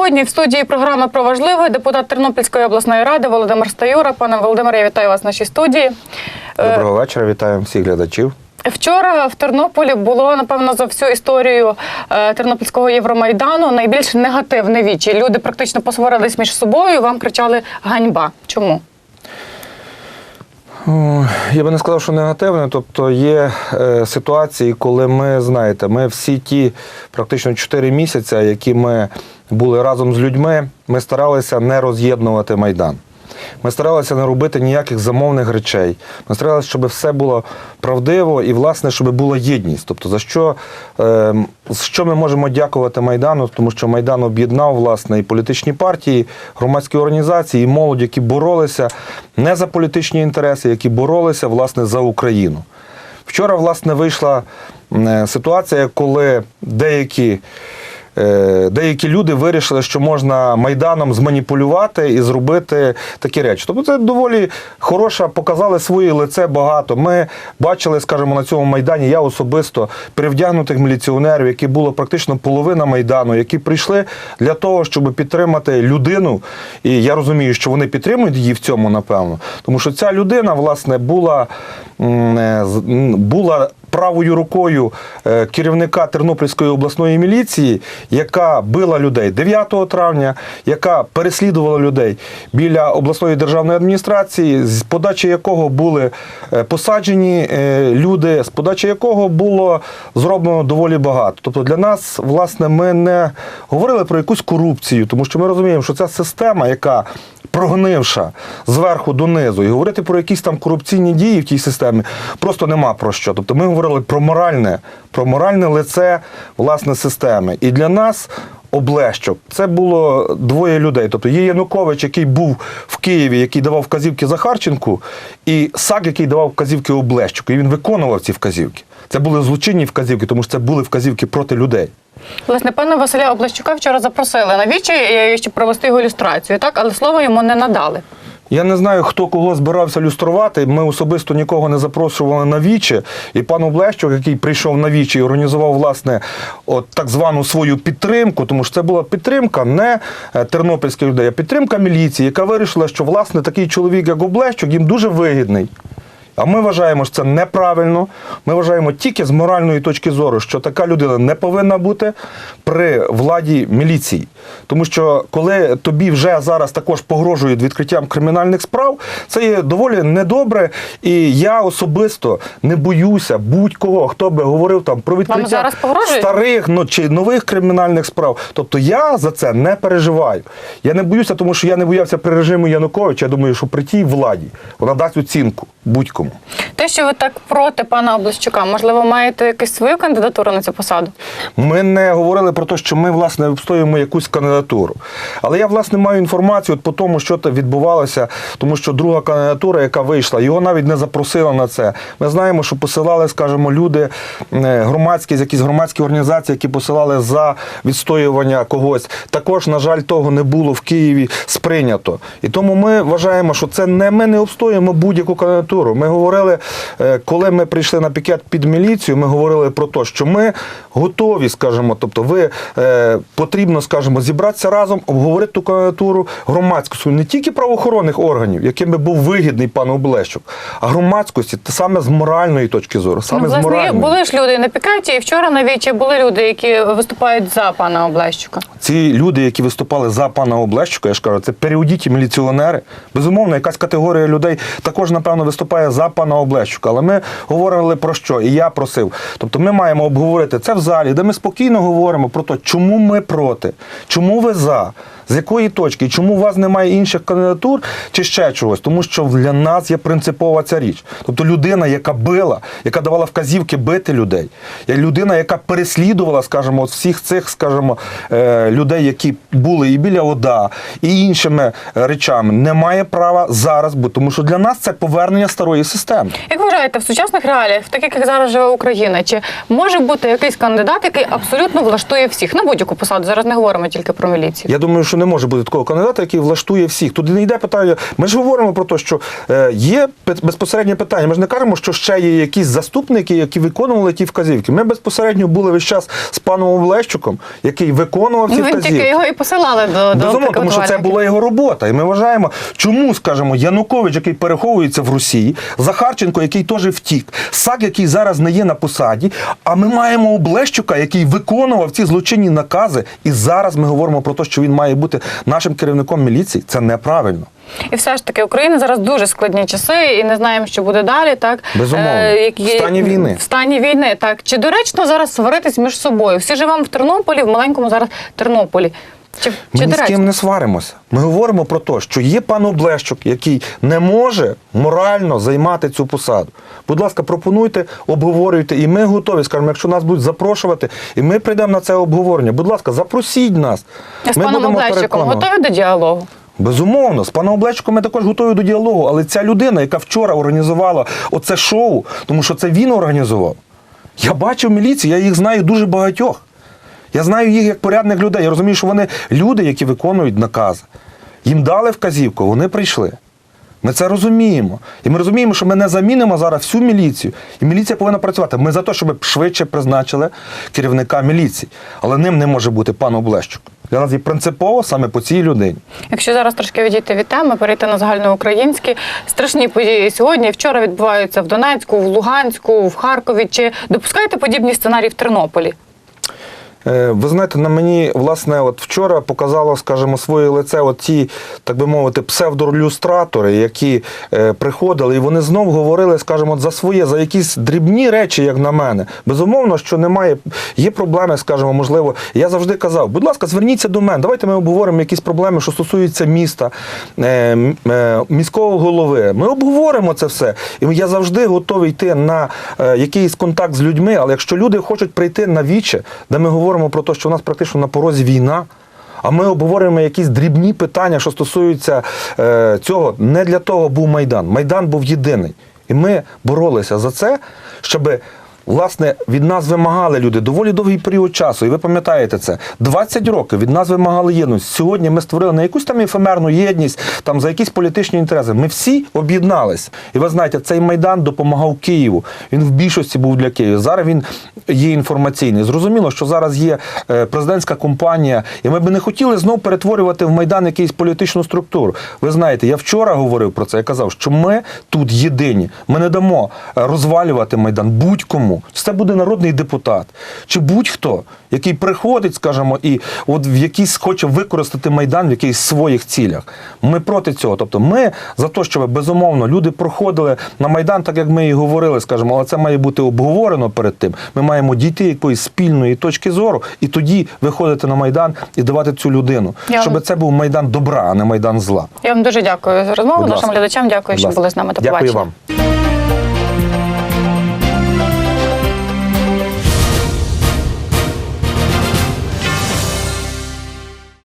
сьогодні в студії програми про важливе депутат Тернопільської обласної ради Володимир Стаюра. Пане Володимире, я вітаю вас в нашій студії. Е, Доброго вечора, вітаємо всіх глядачів. Вчора в Тернополі було напевно за всю історію е, Тернопільського Євромайдану найбільш негативне вічі. Люди практично посварились між собою. Вам кричали ганьба. Чому? Я би не сказав, що негативне. Тобто є е, ситуації, коли ми знаєте, ми всі ті практично 4 місяці, які ми були разом з людьми, ми старалися не роз'єднувати майдан. Ми старалися не робити ніяких замовних речей. Ми старалися, щоб все було правдиво і, власне, щоб була єдність. Тобто, за що, е, що ми можемо дякувати Майдану? Тому що Майдан об'єднав власне і політичні партії, громадські організації, і молодь, які боролися не за політичні інтереси, які боролися власне за Україну. Вчора, власне, вийшла е, ситуація, коли деякі. Е, Деякі люди вирішили, що можна майданом зманіпулювати і зробити такі речі. Тобто це доволі хороша, показали своє лице багато. Ми бачили, скажімо, на цьому майдані. Я особисто привдягнутих міліціонерів, які було практично половина майдану, які прийшли для того, щоб підтримати людину. І я розумію, що вони підтримують її в цьому, напевно, тому що ця людина, власне, була, е, була правою рукою е, керівника Тернопільської обласної міліції, яка била людей 9 травня, яка переслідувала людей біля обласної державної адміністрації, з подачі якого були е, посаджені е, люди, з подачі якого було зроблено доволі багато. Тобто для нас, власне, ми не говорили про якусь корупцію, тому що ми розуміємо, що ця система, яка прогнивша зверху донизу, і говорити про якісь там корупційні дії в тій системі просто нема про що. Тобто ми говорили про моральне, про моральне лице власне системи. І для нас. Облещок. Це було двоє людей. Тобто є Янукович, який був в Києві, який давав вказівки Захарченку, і САК, який давав вказівки Облещуку. І він виконував ці вказівки. Це були злочинні вказівки, тому що це були вказівки проти людей. Власне, пана Василя Облащука вчора запросили на вічі, е, щоб провести його ілюстрацію, так, але слово йому не надали. Я не знаю, хто кого збирався люструвати. Ми особисто нікого не запрошували на вічі. І пан Облещук, який прийшов на вічі і організував власне от так звану свою підтримку, тому що це була підтримка не е, тернопільських людей, а підтримка міліції, яка вирішила, що власне такий чоловік, як Облещук, їм дуже вигідний. А ми вважаємо, що це неправильно. Ми вважаємо тільки з моральної точки зору, що така людина не повинна бути при владі міліції. Тому що коли тобі вже зараз також погрожують відкриттям кримінальних справ, це є доволі недобре. І я особисто не боюся будь-кого, хто би говорив там про відкриття старих ну, чи нових кримінальних справ. Тобто я за це не переживаю. Я не боюся, тому що я не боявся при режимі Януковича. Я думаю, що при тій владі вона дасть оцінку будь-кому. Те, що ви так проти пана Облащука, можливо, маєте якусь свою кандидатуру на цю посаду? Ми не говорили про те, що ми власне обстоюємо якусь кандидатуру. Але я власне маю інформацію от по тому, що там відбувалося, тому що друга кандидатура, яка вийшла, його навіть не запросили на це. Ми знаємо, що посилали, скажімо, люди е, громадські, з якісь громадські організації, які посилали за відстоювання когось. Також, на жаль, того не було в Києві сприйнято. І тому ми вважаємо, що це не ми не обстоюємо будь-яку кандидатуру. Ми говорили, е, коли ми прийшли на пікет під міліцію, ми говорили про те, що ми готові, скажімо, тобто ви е, потрібно, скажімо, зібратися разом, обговорити ту кандидатуру громадськості, не тільки правоохоронних органів, яким би був вигідний пан Облещук, а громадськості, та саме з моральної точки зору, саме ну, з моральної. були ж люди на пікеті, і вчора на вічі були люди, які виступають за пана Облащука. Ці люди, які виступали за пана Облещука, я ж кажу, це періодіті міліціонери. Безумовно, якась категорія людей також, напевно, виступає за пана Облещука. Але ми говорили про що? І я просив. Тобто ми маємо обговорити це в залі, де ми спокійно говоримо про те, чому ми проти, чому ви за. З якої точки? Чому у вас немає інших кандидатур чи ще чогось? Тому що для нас є принципова ця річ. Тобто людина, яка била, яка давала вказівки бити людей, людина, яка переслідувала, скажімо, от всіх цих, скажімо, е, людей, які були і біля ОДА, і іншими е, речами, не має права зараз бути. Тому що для нас це повернення старої системи. Як вважаєте, в сучасних реаліях, в таких як зараз живе Україна, чи може бути якийсь кандидат, який абсолютно влаштує всіх на будь-яку посаду? Зараз не говоримо тільки про міліцію. Я думаю, що не може бути такого кандидата, який влаштує всіх. Тут не йде питання. Ми ж говоримо про те, що е, є безпосереднє питання. Ми ж не кажемо, що ще є якісь заступники, які виконували ті вказівки. Ми безпосередньо були весь час з паном Олещуком, який виконував ці Ну, вказівки. тільки його і посилали до, до Безумовно, тому що це була його робота. І ми вважаємо, чому, скажімо, Янукович, який переховується в Росії, Захарченко, який теж втік, САК, який зараз не є на посаді. А ми маємо Облещука, який виконував ці злочинні накази. І зараз ми говоримо про те, що він має бути нашим керівником міліції. Це неправильно. І все ж таки Україна зараз дуже складні часи, і не знаємо, що буде далі. Так Безумовно. які- В стані війни. В стані війни, так чи доречно зараз сваритись між собою? Всі живемо в Тернополі, в маленькому зараз Тернополі. Чи, Ми чи ні з ким не сваримося. Ми говоримо про те, що є пан Облещук, який не може морально займати цю посаду. Будь ласка, пропонуйте, обговорюйте, і ми готові. Скажімо, якщо нас будуть запрошувати, і ми прийдемо на це обговорення. Будь ласка, запросіть нас. з паном Облещиком готові до діалогу? Безумовно, з паном Облечком ми також готові до діалогу, але ця людина, яка вчора організувала оце шоу, тому що це він організував. Я бачив міліцію, я їх знаю дуже багатьох. Я знаю їх як порядних людей. Я розумію, що вони люди, які виконують накази. Їм дали вказівку, вони прийшли. Ми це розуміємо. І ми розуміємо, що ми не замінимо зараз всю міліцію. І міліція повинна працювати. Ми за те, щоб швидше призначили керівника міліції. Але ним не може бути пан Облещук. Для нас є принципово саме по цій людині. Якщо зараз трошки відійти від теми, перейти на загальноукраїнські страшні події сьогодні. і Вчора відбуваються в Донецьку, в Луганську, в Харкові. Чи допускаєте подібні сценарії в Тернополі? Е, Ви знаєте, на мені, власне, от вчора показало, скажімо, своє лице от ті, так би мовити, псевдолюстратори, які е, приходили, і вони знов говорили, скажімо, за своє, за якісь дрібні речі, як на мене. Безумовно, що немає, є проблеми, скажімо, можливо. Я завжди казав, будь ласка, зверніться до мене, давайте ми обговоримо якісь проблеми, що стосуються міста, е, міського голови. Ми обговоримо це все. І я завжди готовий йти на якийсь контакт з людьми, але якщо люди хочуть прийти на віче, де ми говоримо про те, що у нас практично на порозі війна. А ми обговорюємо якісь дрібні питання, що стосуються е, цього. Не для того був Майдан. Майдан був єдиний. І ми боролися за це, щоб. Власне, від нас вимагали люди доволі довгий період часу, і ви пам'ятаєте це. 20 років від нас вимагали єдності. Сьогодні ми створили не якусь там ефемерну єдність, там за якісь політичні інтереси. Ми всі об'єднались. І ви знаєте, цей майдан допомагав Києву. Він в більшості був для Києва. Зараз він є інформаційний. Зрозуміло, що зараз є е, президентська компанія, і ми би не хотіли знов перетворювати в майдан якусь політичну структуру. Ви знаєте, я вчора говорив про це. Я казав, що ми тут єдині. Ми не дамо е, розвалювати майдан будь-кому. Чи це буде народний депутат, чи будь-хто, який приходить, скажімо, і от в якийсь хоче використати майдан в якихось своїх цілях. Ми проти цього. Тобто, ми за те, щоб безумовно люди проходили на майдан, так як ми і говорили, скажімо, але це має бути обговорено перед тим. Ми маємо дійти якоїсь спільної точки зору і тоді виходити на майдан і давати цю людину, Я- щоб це був майдан добра, а не майдан зла. Я вам дуже дякую за розмову. Нашим глядачам дякую, що були з нами. До Дякую побачення. вам.